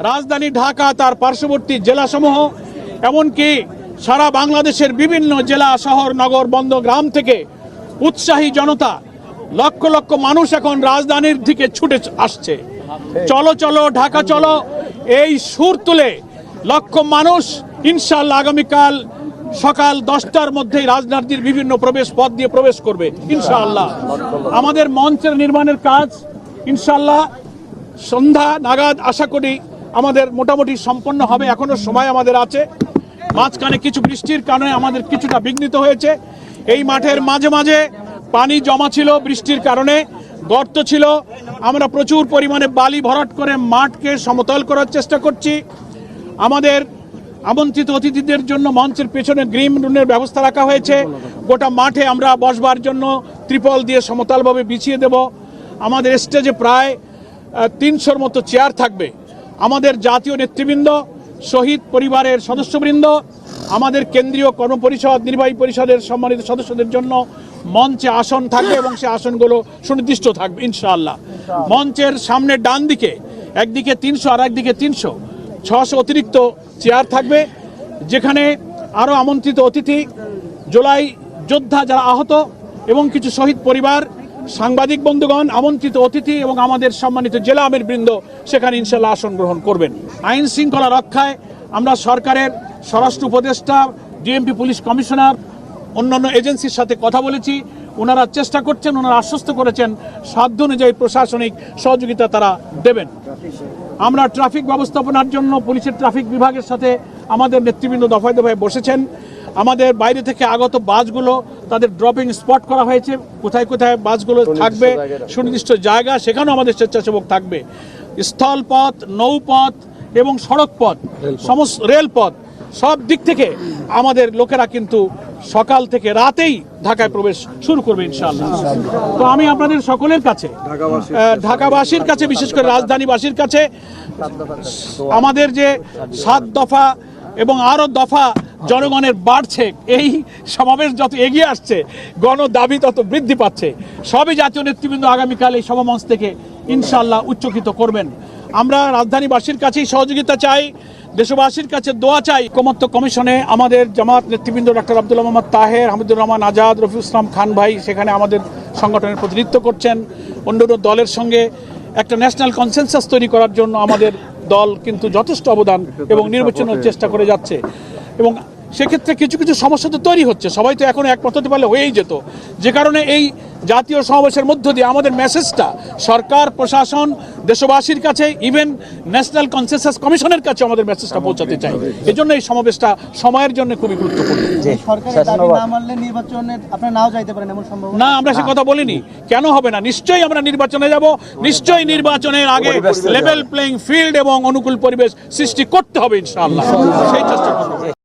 রাজধানী ঢাকা, তার পার্শ্ববর্তী জেলাসমূহ, এমনকি সারা বাংলাদেশের বিভিন্ন জেলা, শহর, নগর বন্ধ গ্রাম থেকে উৎসাহী জনতা, লক্ষ লক্ষ মানুষ এখন রাজধানীর দিকে ছুটে আসছে। চলো চলো, ঢাকা, চলো, এই সুর তুলে লক্ষ মানুষ ইনশাল্লাহ আগামীকাল সকাল দশটার মধ্যেই রাজনীতির বিভিন্ন প্রবেশ পথ দিয়ে প্রবেশ করবে, ইনশাআল্লাহ। আমাদের মঞ্চের নির্মাণের কাজ, ইনশাআল্লাহ, সন্ধ্যা নাগাদ আশা করি আমাদের মোটামুটি সম্পন্ন হবে, এখনও সময় আমাদের আছে। মাঝখানে কিছু বৃষ্টির কারণে আমাদের কিছুটা বিঘ্নিত হয়েছে। এই মাঠের মাঝে মাঝে পানি জমা ছিল বৃষ্টির কারণে, গর্ত ছিল। আমরা প্রচুর পরিমাণে বালি ভরাট করে মাঠকে সমতল করার চেষ্টা করছি। আমাদের আমন্ত্রিত অতিথিদের জন্য মঞ্চের পেছনে গ্রিন রুমের ব্যবস্থা রাখা হয়েছে। গোটা মাঠে আমরা বসবার জন্য ত্রিপল দিয়ে সমতলভাবে বিছিয়ে দেব। আমাদের স্টেজে প্রায় তিনশোর মতো চেয়ার থাকবে। আমাদের জাতীয় নেতৃবৃন্দ, শহীদ পরিবারের সদস্যবৃন্দ, আমাদের কেন্দ্রীয় কর্মপরিষদ, নির্বাহী পরিষদের সম্মানিত সদস্যদের জন্য মঞ্চে আসন থাকবে এবং সে আসনগুলো সুনির্দিষ্ট থাকবে, ইনশাআল্লাহ। মঞ্চের সামনে ডান দিকে একদিকে তিনশো আর একদিকে তিনশো, ছশো অতিরিক্ত চেয়ার থাকবে, যেখানে আরও আমন্ত্রিত অতিথি, জুলাই যোদ্ধা যারা আহত এবং কিছু শহীদ পরিবার সাংবাদিক বন্ধুগণ, আমন্ত্রিত অতিথি এবং আমাদের সম্মানিত জেলা আমির বৃন্দ সেখানে ইনশাল্লাহ আসন গ্রহণ করবেন। আইন শৃঙ্খলা রক্ষায় আমরা সরকারের স্বরাষ্ট্র উপদেষ্টা, ডিএমপি পুলিশ কমিশনার, অন্যান্য এজেন্সির সাথে কথা বলেছি। ওনারা চেষ্টা করছেন, ওনারা আশ্বস্ত করেছেন, সাধ্য অনুযায়ী প্রশাসনিক সহযোগিতা তারা দেবেন। আমরা ট্রাফিক ব্যবস্থাপনার জন্য পুলিশের ট্রাফিক বিভাগের সাথে আমাদের নেতৃবৃন্দ দফায় দফায় বসেছেন। আমাদের বাইরে থেকে আগত বাসগুলো তাদের ড্রপিং স্পট করা হয়েছে। কোথায় কোথায় বাসগুলো থাকবে সুনির্দিষ্ট জায়গা সেখানেও আমাদের স্বেচ্ছাসেবক থাকবে। স্থলপথ নৌপথ এবং সড়কপথ সমস্ত রেলপথ সব দিক থেকে আমাদের লোকেরা কিন্তু সকাল থেকে রাতেই ঢাকায় প্রবেশ শুরু করবে ইনশাআল্লাহ। তো আমি আপনাদের সকলের কাছে ঢাকাবাসীর কাছে বিশেষ করে রাজধানীবাসীর কাছে আমাদের যে সাত দফা এবং আরও দফা জনগণের বাড়ছে এই সমাবেশ যত এগিয়ে আসছে গণ দাবি তত বৃদ্ধি পাচ্ছে। সবই জাতীয় নেতৃবৃন্দ আগামীকাল এই সভামঞ্চ থেকে ইনশাল্লাহ উচ্চকিত করবেন। আমরা রাজধানীবাসীর কাছেই সহযোগিতা চাই দেশবাসীর কাছে দোয়া চাই। ঐকমত্য কমিশনে আমাদের জামাত নেতৃবৃন্দ ডক্টর আব্দুল মোহাম্মদ তাহের হামিদুর রহমান আজাদ রফিউল ইসলাম খান ভাই সেখানে আমাদের সংগঠনের প্রতিনিধিত্ব করছেন। অন্যান্য দলের সঙ্গে একটা ন্যাশনাল কনসেনসাস তৈরি করার জন্য আমাদের দল কিন্তু যথেষ্ট অবদান এবং নির্বাচনের চেষ্টা করে যাচ্ছে। এবং সেক্ষেত্রে কিছু কিছু সমস্যা তো তৈরি হচ্ছে। সবাই তো এখন একমত হতে পারলে হয়েই যেত। যে কারণে এই জাতীয় সমাবেশের মধ্য দিয়ে আমাদের মেসেজটা সরকার প্রশাসন দেশবাসীর কাছে ইভেন ন্যাশনাল কনসেনসাস কমিশনের কাছে আমাদের মেসেজটা পৌঁছাতে চাই। এজন্য এই সমাবেশটা সময়ের জন্য খুবই গুরুত্বপূর্ণ। না মানলে নির্বাচনে আপনারা নাও যাইতে পারেন এমন সম্ভব না আমরা সে কথা বলিনি। কেন হবে না? নিশ্চয়ই আমরা নির্বাচনে যাব। নিশ্চয়ই নির্বাচনের আগে লেভেল প্লেইং ফিল্ড এবং অনুকূল পরিবেশ সৃষ্টি করতে হবে ইনশাআল্লাহ। সেই চেষ্টা করব।